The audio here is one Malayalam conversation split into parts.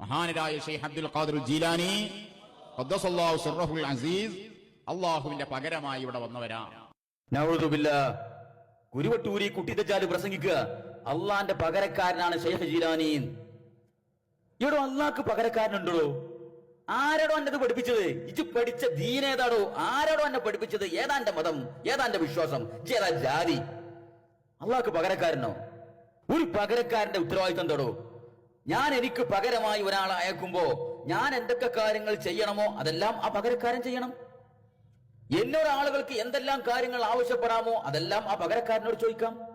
മഹാനരായ Sheikh Abdul Qadir Jilani Aziz അള്ളാഹുവിന്റെ പകരമായി ഇവിടെ വന്നവരാ. കുരുവട്ടൂരി കുട്ടിത്തച്ചാൽ പ്രസംഗിക്കുക. അള്ളാന്റെ പകരക്കാരനാണ് ഷെയ്ഖ് ജീലാനി. ഇവിടെ അള്ളാഹ്ക്ക് പകരക്കാരനുണ്ടോ? ആരാടോ എന്നത് പഠിപ്പിച്ചത്? ഇത് പഠിച്ച ദീനേതാടോ ആരാടോ എന്നെ പഠിപ്പിച്ചത്? ഏതാന്റെ മതം? ഏതാന്റെ വിശ്വാസം? ഏതാ ജാതി? അള്ളാഹ്ക്ക് പകരക്കാരനോ? ഒരു പകരക്കാരന്റെ ഉത്തരവാദിത്തം തൊടു ഞാൻ എനിക്ക് പകരമായി ഒരാളെ അയക്കുമ്പോ ഞാൻ എന്തൊക്കെ കാര്യങ്ങൾ ചെയ്യണമോ അതെല്ലാം ആ പകരക്കാരൻ ചെയ്യണം. എന്നോട് ആളുകൾക്ക് എന്തെല്ലാം കാര്യങ്ങൾ ആവശ്യപ്പെടാമോ അതെല്ലാം ആ പകരക്കാരനോട് ചോദിക്കാം.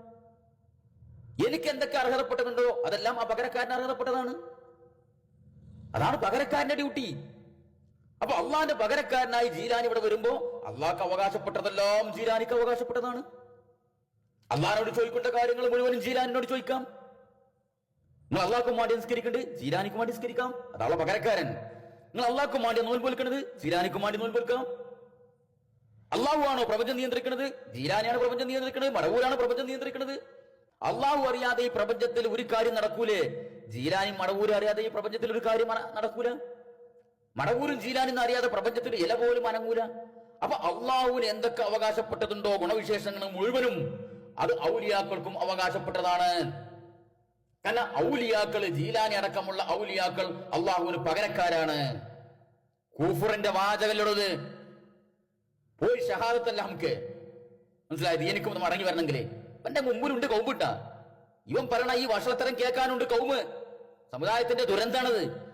എനിക്ക് എന്തൊക്കെ അർഹതപ്പെട്ടതുണ്ടോ അതെല്ലാം ആ പകരക്കാരൻ അർഹതപ്പെട്ടതാണ്. അതാണ് പകരക്കാരന്റെ ഡ്യൂട്ടി. അപ്പൊ അള്ളാന്റെ പകരക്കാരനായി ജീരാനി ഇവിടെ വരുമ്പോ അള്ളാഹ്ക്ക് അവകാശപ്പെട്ടതെല്ലാം ജീരാനിക്ക് അവകാശപ്പെട്ടതാണ്. അള്ളാഹിനോട് ചോദിക്കേണ്ട കാര്യങ്ങൾ മുഴുവനും ജീലാനിനോട് ചോദിക്കാം. നിങ്ങൾ അള്ളാഹ്ക്കും വേണ്ടി അനുസ്കരിക്കേണ്ടത് ജീലാനിക്ക് വേണ്ടി നിസ്കരിക്കാം. അതാണ് പകരക്കാരൻ. നിങ്ങൾ അള്ളാഹ്ക്കും വേണ്ടി നോൽ പോൽക്കുന്നത് ജീലാനിക്ക് വേണ്ടി നോൽ പോൽക്കാം അള്ളാഹു ആണോ പ്രപഞ്ചം നിയന്ത്രിക്കുന്നത്? ജീലാനിയാണ് പ്രപഞ്ചം നിയന്ത്രിക്കുന്നത്. മടവൂരാണ് പ്രപഞ്ചം നിയന്ത്രിക്കുന്നത്. അള്ളാഹു അറിയാതെ ഈ പ്രപഞ്ചത്തിൽ ഒരു കാര്യം നടക്കൂലേ? ജീലാനി മടവൂരും അറിയാതെ ഈ പ്രപഞ്ചത്തിൽ ഒരു കാര്യം നടക്കൂല? മടവൂരും ജീരാനും അറിയാതെ പ്രപഞ്ചത്തിൽ ഇല പോലും അനങ്ങൂല. അപ്പൊ അള്ളാഹുവിന് എന്തൊക്കെ അവകാശപ്പെട്ടതുണ്ടോ? ഗുണവിശേഷങ്ങൾ മുഴുവനും അത് ഔലിയാക്കൾക്കും അവകാശപ്പെട്ടതാണ്. കാരണം ഔലിയാക്കൾ ജീലാനി അടക്കമുള്ള ഔലിയാക്കൾ അള്ളാഹുവിന് പകരക്കാരാണ്. കൂഫറിന്റെ വാചകല്ലുള്ളത് പോയി ഷഹാദത്തല്ല നമുക്ക് മനസ്സിലായത്? എനിക്കും ഒന്ന് മടങ്ങി വരണമെങ്കിലേ. എന്റെ മുമ്പിലുണ്ട് കൗമ്പിട്ട ഇവൻ പറയണ ഈ വഷളത്തരം കേൾക്കാനുണ്ട് കൗമ്. സമുദായത്തിന്റെ ദുരന്താണത്